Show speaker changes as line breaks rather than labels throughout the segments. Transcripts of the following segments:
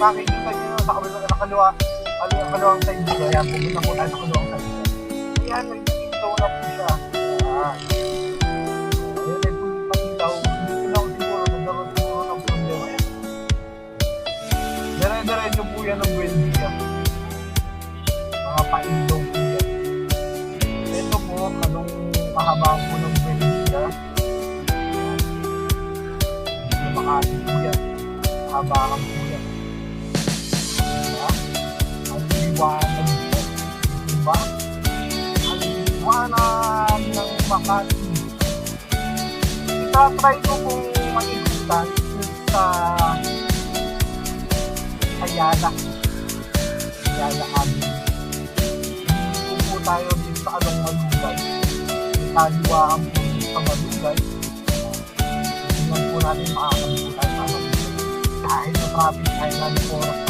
makikita nyo sa kabilang nakaliwa, kaliwa, kaliwang side dito, ayan, pumunta po tayo sa kaliwang side. Ayan, pailaw na po siya. Ayan, Diba? Ang liwanag ng Makati. Itatry ko pong makikutan sa Ayala. Ayala Avenue. Hindi po tayo dito sa anong malugay. Kaliwaan po dito sa malugay. Tingnan po natin makakalimutan sa ano. Kahit sa traffic, kahit na ng oras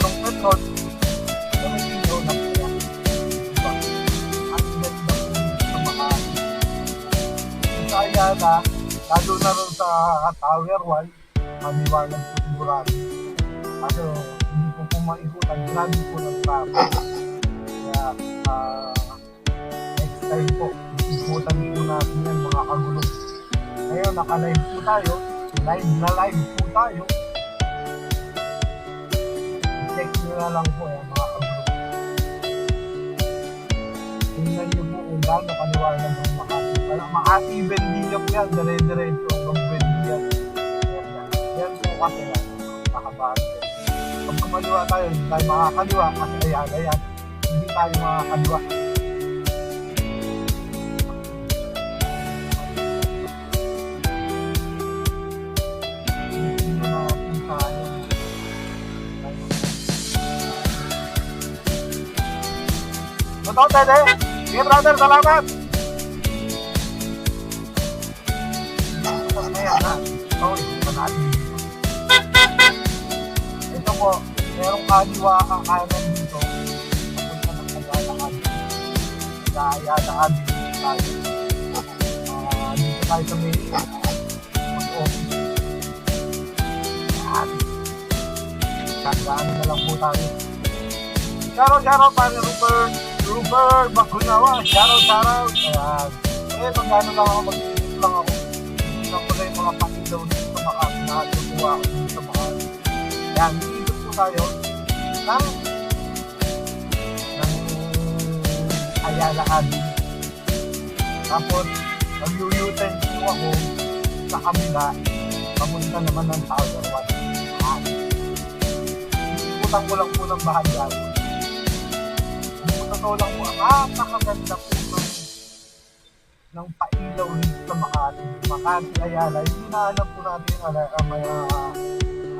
anong na may video na po yan. Diba? Ang ganda po sa mga sa Ayala, lalo na rin sa Tower 1, maliwanag po sigurado. Kasi hindi ko po maikutan, grabe po ng traffic. Kaya, ah, next time po, ikutan po natin yan mga kagulong. Ngayon, naka-live po tayo. Live na live po tayo check nyo na lang po yan mga kabro. Tingnan nyo po kung gaano kaliwanag ng Makati. Wala, Makati, Bendia po yan, dire-diretso hanggang Bendia. Yan, po kasi yan, kakabahan po. Pag kumaliwa tayo, hindi tayo makakaliwa kasi ayan, ayan. Hindi tayo makakaliwa. Totoo, Tede. Sige, brother, salamat. Ayan, ha. Oh, ito dito. Ito po, merong kaliwa ang kanan dito. Papunta ng Ayala Avenue. Sa Ayala Avenue tayo. Ah, dito tayo sa may mag-office. Ayan. Tandaan na lang po tayo. Shoutout, shoutout, paano Rupert? Rupert, Bakunawa, shoutout, shoutout. Ayan. Eh, pag gano'n lang ako, mag-isip lang ako. Hindi lang pala yung mga pakilaw dito sa Makati. Nakatutuwa ako dito sa Makati. Ayan, iikot po tayo ng ng Ayala Avenue. Tapos, mag-u-U-turn po ako sa kabila. Pamunta naman ng Tower 1. Ayan. Ikutan ko lang po ng bahagya. Totoo lang po, napakaganda po ng, ng pailaw dito sa Makati. Makati, Ayala. Hindi na alam po natin yung ala, uh, may, ah,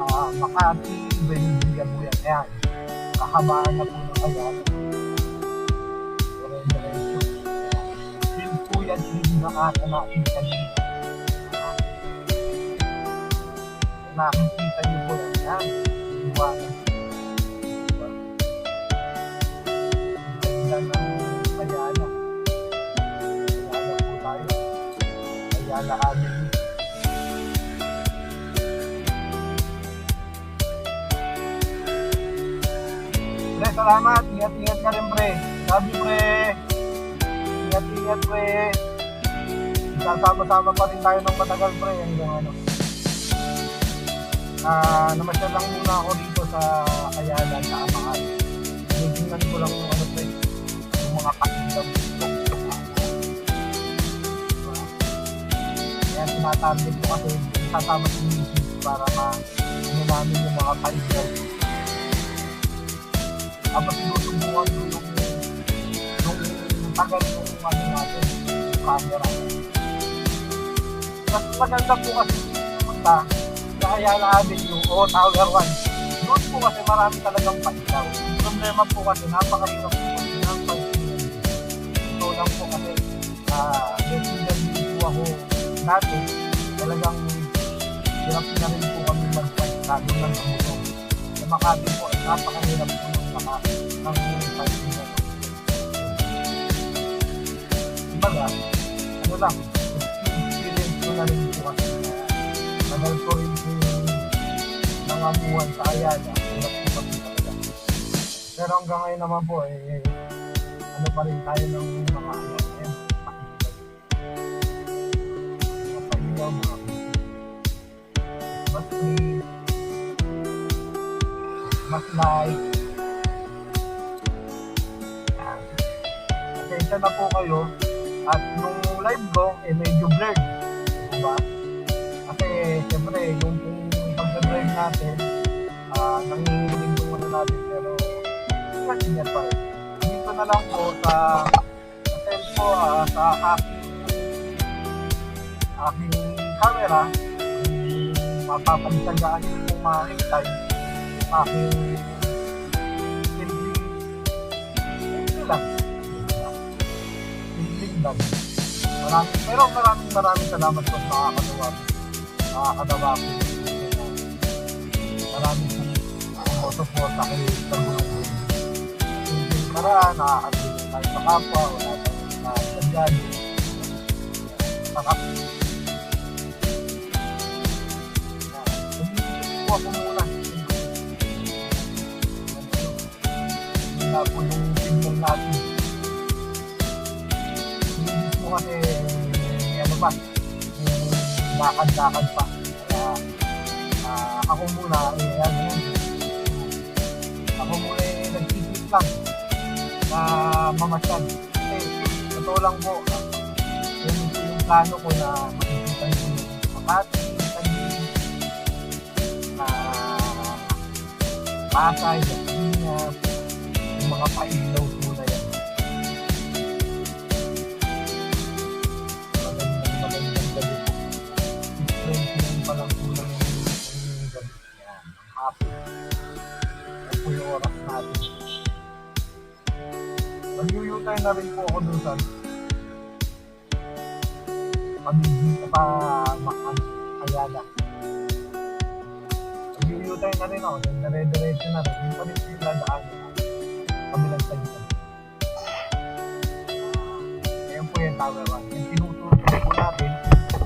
ah, Makati, Bendia po yan. Ayan. Kahabaan na po ng Ayala. Feel po yan, hindi nakata natin kanina. Nakikita niyo po yan. Yan. Avenue. Pre, salamat. Ingat-ingat ka rin, pre. Sabi, pre. Ingat-ingat, pre. Sasama-sama pa rin tayo ng matagal, pre. Hanggang ano. Ah, namasyal lang muna ako dito sa Ayala sa Makati. Tinitingnan ko lang yung Tinatarget ko kasi sasama si Mrs. para ma ano namin yung mga kaibigan. Tapos sinusubukan ko yung yung tagal ng ano natin, yung camera. Mas maganda po kasi pumunta sa Ayala Avenue o Tower 1. Doon po kasi marami talagang. Ang problema po kasi napakahirap po kasi ng pagsinan. Ito lang po kasi ah messenger po ako dati. Talagang hirap na rin po kami mag-fight lalo ng amuso. Sa Makati po, napakahirap po ng maka ng pagsinan. Kumbaga, ano lang, experience ko na rin po kasi tagal ko rin po nangamuhan sa Ayala. Hirap po kami talaga. Pero hanggang ngayon naman po, eh, ano pa rin tayo ng mga ano, eh. Mga pailaw, mga mas free, mas light. Yan. Pasensya na po kayo. At nung live ko, eh medyo blurred. Diba? Kasi, siyempre, yung pagka-drive natin, ah nanginginig yung ano natin, pero kasi niya pa rin. Dito na lang po sa cell ko, ah, sa aking aking camera, yung mapapagsagaan yung kung makikita yung aking simpleng simple lang. Simpleng pero maraming maraming salamat po sa nakakatawa. Nakakatawa po. Maraming sumusuporta kay Tagulong Simpleng paraan, nakakatulong tayo sa kapwa, wala tayong nakakadyan. Saka, Tumigil po ako muna. Wala po yung signal natin. Tumigil po kasi, ano ba, yung lakad-lakad pa. Kaya, ah, ako muna, eh, ano yun, ako muna eh, nagtitip lang na mamasyal. Kasi, totoo lang po, ah, yung, yung plano ko na makikita yung Makati, Pasay, Dasmina, yung mga pailaw po na yan. Magandang magandang gabi po. 6.29 pa lang po lang yung gabi. Yan, ang hapon. Yan po yung oras natin. Mag-u-utay na rin po ako dun sa pamigil pa makan ayala. Mag-u-utay na rin ako. Then dire-diretso na rin. Yung pa rin yung dadaanan na. Kabilang sa gitna. Ayan po yung tower 1. Yung tinuturo po natin,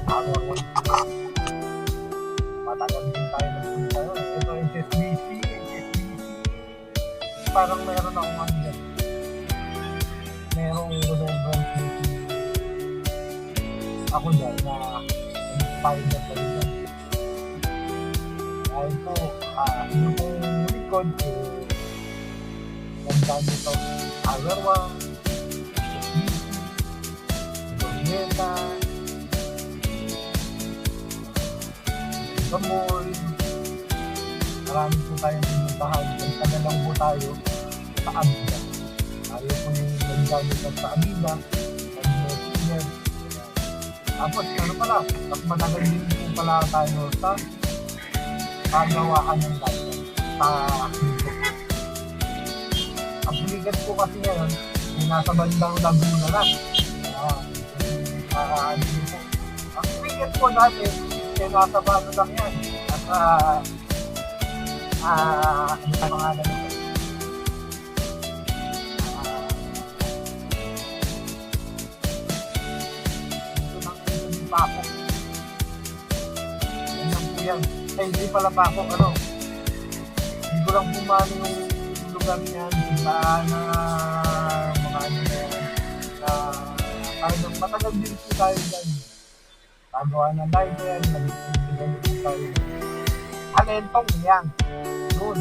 tower 1. Matagal din tayo nagpunta yun. Ito HSBC, HSBC. Parang meron akong ano dyan. Merong remembrance. Ako dyan na inspired na tayo po, ah, yung likod, nito. Tower 1, HSBC, Glorieta, sa mall. Marami po tayong pinuntahan. Nagtagal lang po tayo sa Abida. Tayo po yung naggamit sa Abida. Nag-messenger. Tapos ano pala, at matagal din pala tayo sa pagawaan ng live sa. Ang bigat po kasi ngayon, yung nasa bandang Laguna lang. Uh, po. Ang bigat po dati, yung nasa bago lang yan. At ah, ah, ano pa pangalan nito? Dito lang, dito din pa ako. Yan lang po yan. Ay, hindi pala pa ako, ano, hindi ko lang bumano yung lugar niyan, na, na mga ano na na talagang matagal din po tayo dyan. Gagawa ng live yan, nag-ibigay po tayo. Alentong yan. Doon.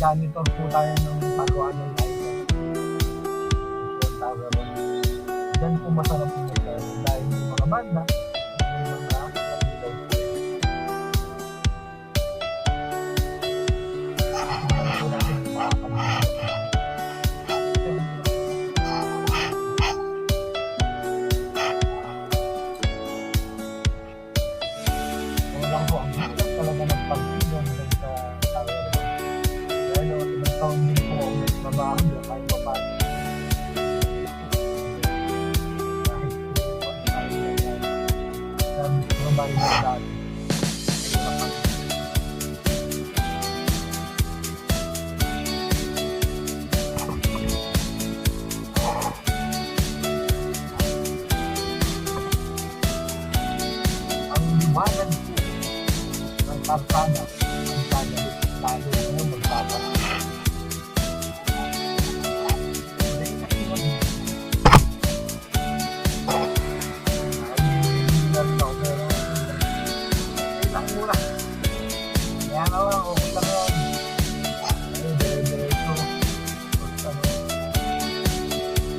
Janitor po tayo ng pagawa ng live. Diyan po masarap po dahil yung mga banda,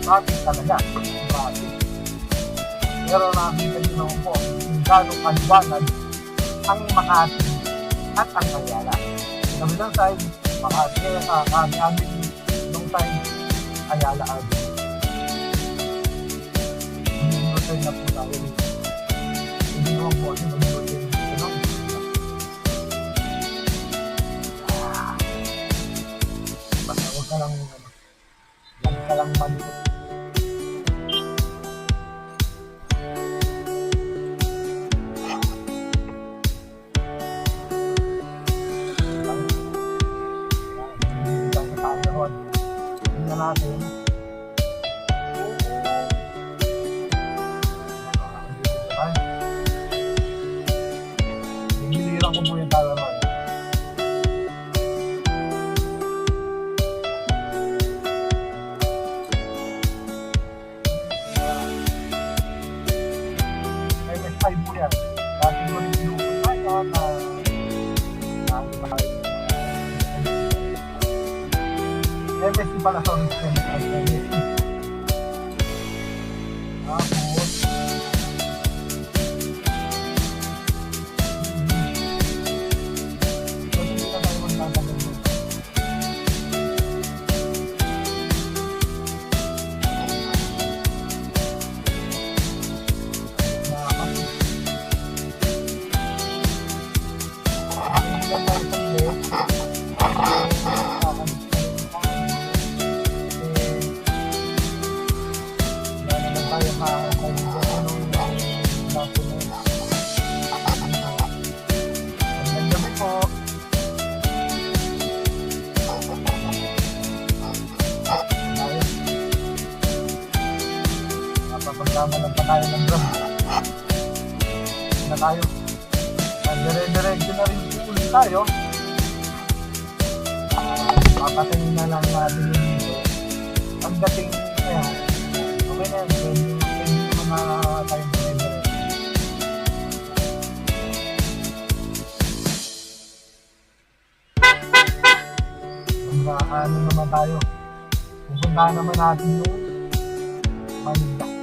Traffic talaga. Traffic. Pero nakita niyo naman po gano'ng kaliwanag ang Makati at ang Ayala. Sabi lang tayo, Makati, uh, kami amin nung time, Ayala amin. Hindi na po tayo pala sorry. Napapaglaman lang pa tayo ng drum. Na tayo. Dire-diretso na rin ulit tayo. Papatayin na lang natin yung dito. Pagdating niya, okay na yan. Pwede, na tayo dire-diretso. Ano naman tayo. Pupuntahan naman natin yung Manila.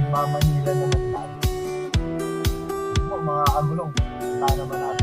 Magmamanila naman tayo. Mga agulong, puntahan naman natin.